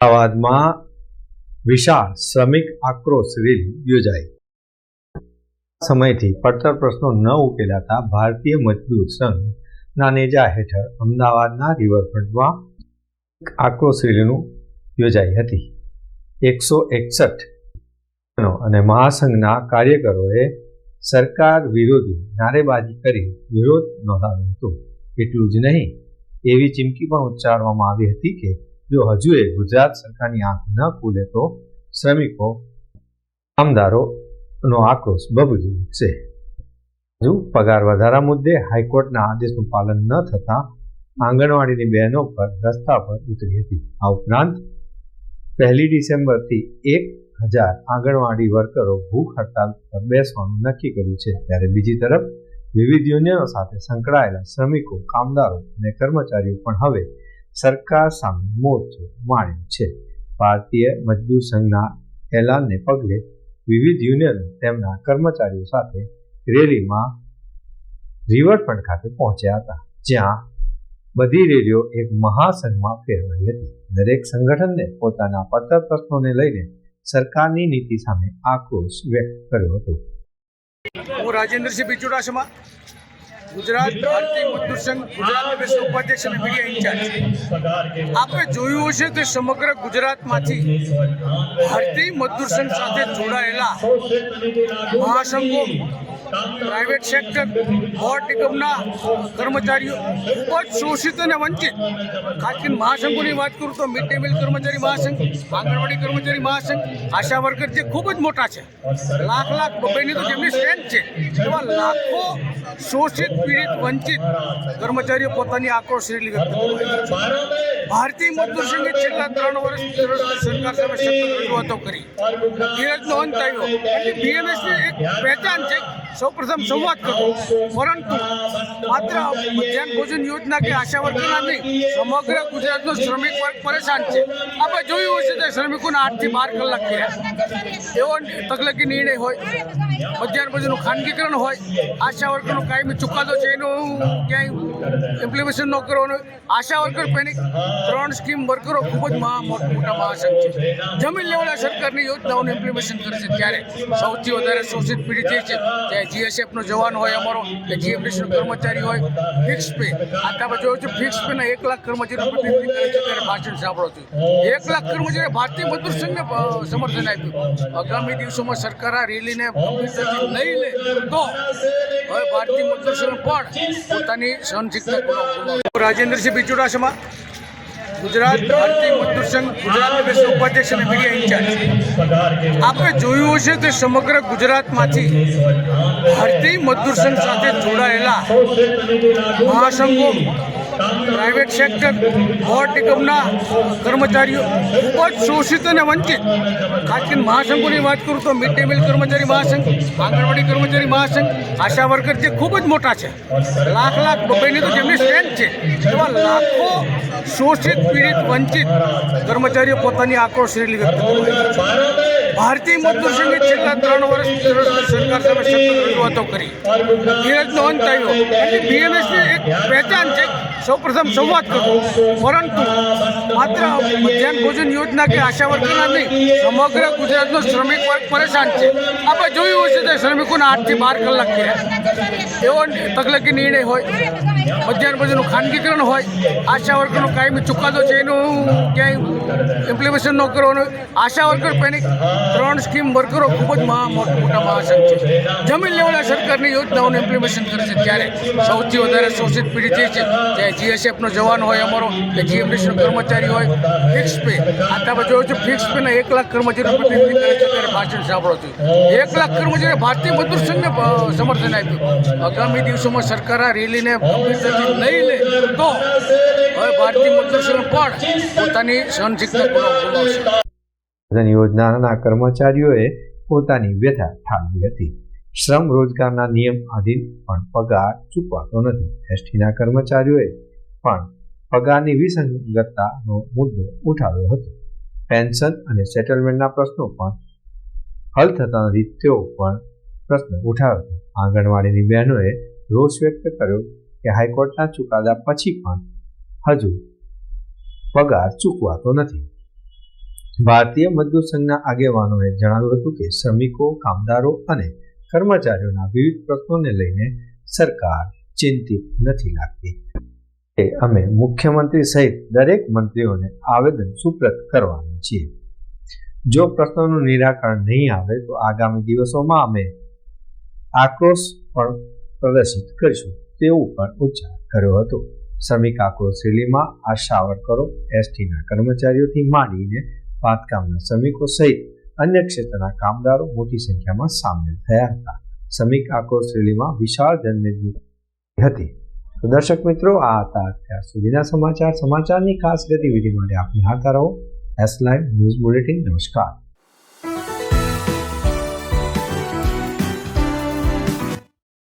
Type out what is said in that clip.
અમદાવાદમાં વિશાળ શ્રમિક આક્રોશ રેલી યોજાઈ. સમયથી પડતર પ્રશ્નો ન ઉકેલાતા ભારતીય મજદૂર સંઘના નેજા હેઠળ અમદાવાદના રિવરફ્રન્ટમાં આક્રોશ રેલીનું યોજાઈ હતી. એકસો એકસઠ અને મહાસંઘના કાર્યકરોએ સરકાર વિરોધી નારેબાજી કરી વિરોધ નોંધાવ્યો હતો. એટલું જ નહીં, એવી ચીમકી પણ ઉચ્ચારવામાં આવી હતી કે જો હજુ એ ગુજરાત સરકારની આંખ ન ખુલે તો શ્રમિકો કામદારોનો આક્રોશ બબલી ઉઠશે. હજુ પગાર વધારા મુદ્દે હાઈકોર્ટના આદેશનું પાલન ન થતાં આંગણવાડીની બહેનો પર રસ્તા પર ઉતરી હતી. આ ઉપરાંત પહેલી ડિસેમ્બરથી એક હજાર આંગણવાડી વર્કરો ભૂખ હડતાલ પર બેસવાનું નક્કી કર્યું છે. ત્યારે બીજી તરફ વિવિધ યુનિયનો સાથે સંકળાયેલા શ્રમિકો, કામદારો અને કર્મચારીઓ પણ હવે સરકાર સામે મોરચો માંડ્યો છે. ભારતીય મજદૂર સંઘના એલાનને પગલે વિવિધ યુનિયન તેમના કર્મચારીઓ સાથે રેલીમાં રિવરફ્રન્ટ ખાતે પહોંચ્યા હતા, જ્યાં બધી રેલીઓ એક મહાસંઘમાં ફેરવાઈ હતી. દરેક સંગઠનને પોતાના પડતર પ્રશ્નોને લઈને સરકારની નીતિ સામે આક્રોશ વ્યક્ત કર્યો હતો. હું રાજેન્દ્રસિંહ બી ચુડાસમા ગુજરાત ભારતીય મજદૂર ગુજરાત પ્રદેશ ઉપાધ્યક્ષ અને મીડિયા ઇન્ચાર્જ. આપણે જોયું હશે કે સમગ્ર ગુજરાતમાંથી ભારતીય મજદૂર સંઘ સાથે જોડાયેલા મહાસંઘો પ્રાઇવેટ સેક્ટર પાવર નિગમના કર્મચારીઓ ખૂબ જ શોષિત અને વંચિત. ખાસ કરીને મહાસંઘોની વાત કરું તો મિડ ડે મિલ કર્મચારી મહાસંઘ, આંગણવાડી કર્મચારી મહાસંઘ, આશા વર્કર જે ખૂબ જ મોટા છે. લાખ લાખ બબેની તો જેમની સ્ટ્રેન્થ છે, એવા લાખો શોષિત, પીડિત, વંચિત કર્મચારીઓ પોતાની આક્રોશ રેલી વ્યક્ત ભારતીય મજદૂર સંઘે છેલ્લા ત્રણ વર્ષ સરકાર સામે રજૂઆતો કરી. ધીરજનો અંત આવ્યો. એટલે બીએમએસની એક પહેચાન છે સૌપ્રથમ સંવાદ કરવો પરંતુ માત્ર મધ્યાહન ભોજન યોજના કે આશા વર્કરના નહીં, સમગ્ર ગુજરાતનો શ્રમિક વર્ગ પરેશાન છે. આપણે જોયું હશે કે શ્રમિકોના આઠથી બાર કલાક થયા. એવો તકલીફી નિર્ણય હોય, મધ્યાહન ભોજનનું ખાનગીકરણ હોય, આશા વર્કરનો કાયમી ચુકાદો છે, એનો ક્યાંય ઇમ્પ્લિમેશન ન કરવાનું આશા વર્કર પેનિક ત્રણ સ્કીમ વર્કરો ખૂબ જ મહા મોટા મહાસંઘ છે. જમીન લેવડા સરકારની યોજનાઓનું ઇમ્પ્લિમેશન કરશે ત્યારે સૌથી વધારે શોષિત પીડિત થઈ છે ચાહે જીએસએફનો જવાન હોય અમારો, કે જીએમડીસીનો કર્મચારી હોય ફિક્સ પે આટલા જોયું છે ફિક્સ પેના એક લાખ કર્મચારીઓ પ્રતિનિધિ કરે છે, ત્યારે ભાષણ સાંભળો છું. એક લાખ કર્મચારી ભારતીય મજદૂર સંઘને સમર્થન આપ્યું. આગામી દિવસોમાં સરકાર આ રેલીને ગંભીરતાથી નહીં લે તો હવે ભારતીય મજદૂર પણ પોતાની સહનશીલતા રાજેન્દ્રસિંહ બી ચુડાસમા ગુજરાત ભારતીય મજદૂર સંઘ ગુજરાત પ્રદેશ ઉપાધ્યક્ષ અને મીડિયા ઇન્ચાર્જ. આપણે જોયું હશે કે સમગ્ર ગુજરાતમાંથી ભારતીય મજદૂર સંઘ સાથે જોડાયેલા મહાસંઘો પ્રાઇવેટ સેક્ટર વોર્ડ નિગમના કર્મચારીઓ ખૂબ જ શોષિત અને વંચિત. ખાસ કરીને મહાસંઘોની વાત કરું તો મિડ ડે મિલ કર્મચારી મહાસંઘ, આંગણવાડી કર્મચારી મહાસંઘ, આશા વર્કર જે ખૂબ જ મોટા છે. લાખ લાખ બબ્બેની તો જેમની સ્ટ્રેન્થ છે. એવા લાખો શોષિત, પીડિત, વંચિત કર્મચારીઓ પોતાની આક્રોશ રેલી વ્યક્ત ભારતીય મજદૂર સંઘે છેલ્લા ત્રણ વર્ષ સરકાર સામે સતત રજૂઆતો કરી. ધીરજનો અંત આવ્યો. બીએમએસની એક પહેચાન છે સૌપ્રથમ સંવાદ કરવો. પરંતુ માત્ર મધ્યાહન ભોજન યોજના કે આશા નહીં, સમગ્ર ગુજરાતનો શ્રમિક વર્ગ પરેશાન છે. આપણે જોયું હશે કે શ્રમિકોના આઠથી બાર કલાક થયા એવો તકલીફી નિર્ણય હોય. મધ્યાહન ભોજનનું ખાનગીકરણ હોય, આશા વર્કરનો કાયમી ચુકાદો છે, એનું ક્યાંય ઇમ્પ્લિમેશન ન કરવાનું. આશા વર્કર પેનિક ત્રણ સ્કીમ વર્કરો ખૂબ જ મહા મોટા મોટા મહાસંઘ છે. જમીન લેવલે સરકારની યોજનાઓનું ઇમ્પ્લિમેશન કરે છે. ત્યારે સૌથી વધારે શોષિત પીડિત એ છે ચાહે જીએસએફનો જવાન હોય અમારો, કે જીએમડીસીનો કર્મચારી હોય ફિક્સ પે આટલા જોયું છે ફિક્સ પેના એક લાખ પ્રતિનિધિ કરે છે, ત્યારે ભાષણ સાંભળો છો. એક લાખ કર્મચારી ભારતીય મજદૂર સંઘને સમર્થન આપ્યું. આગામી દિવસોમાં સરકાર આ રેલીને ગંભીરતાથી નહીં લે, તો હવે ભારતીય મજદૂર પણ પોતાની સહનશીલતા ગુમાવશે. યોજનાના કર્મચારીઓએ પોતાની વ્યથા ઠાલવી હતી. શ્રમ રોજગારના નિયમ આધીન પણ પગાર ચૂકવાતો નથી. એસટીના કર્મચારીઓએ પણ પગારની વિસંગતતાનો મુદ્દો ઉઠાવ્યો હતો. પેન્શન અને સેટલમેન્ટના પ્રશ્નો પણ હલ થતા નથી તેઓ પણ પ્રશ્ન ઉઠાવ્યો આંગણવાડીની બહેનોએ રોષ વ્યક્ત કર્યો કે હાઈકોર્ટના ચુકાદા પછી પણ હજુ પગાર ચૂકવાતો નથી. ભારતીય મજદૂર સંઘના આગેવાનોએ જણાવ્યું હતું કે શ્રમિકો, કામદારો અને કર્મચારીઓના વિવિધ પ્રશ્નોને લઈને સરકાર ચિંતિત નથી લાગતી. અમે મુખ્યમંત્રી સહિત દરેક મંત્રીઓને આવેદન સુપ્રત કરવાનું છીએ. જો પ્રશ્નોનું નિરાકરણ નહીં આવે તો આગામી દિવસોમાં અમે આક્રોશ પણ પ્રદર્શિત કરીશું. તેવું પણ ઉચ્ચાર કર્યો હતો. શ્રમિક આક્રોશ રેલીમાં આશા વર્કરો, એસટીના કર્મચારીઓથી માંડીને બાંધકામના શ્રમિકો સહિત અન્ય ક્ષેત્રના કામદારો મોટી સંખ્યામાં સામેલ થયા હતા. શ્રમિક આક્રોશ રેલીમાં વિશાળ જનમેદની હતી. તો દર્શક મિત્રો, આ હતા અત્યાર સુધીના સમાચાર. સમાચારની ખાસ ગતિવિધિ માટે આપની હાથ રહો એસ લાઈવ ન્યૂઝ બુલેટિન નમસ્કાર.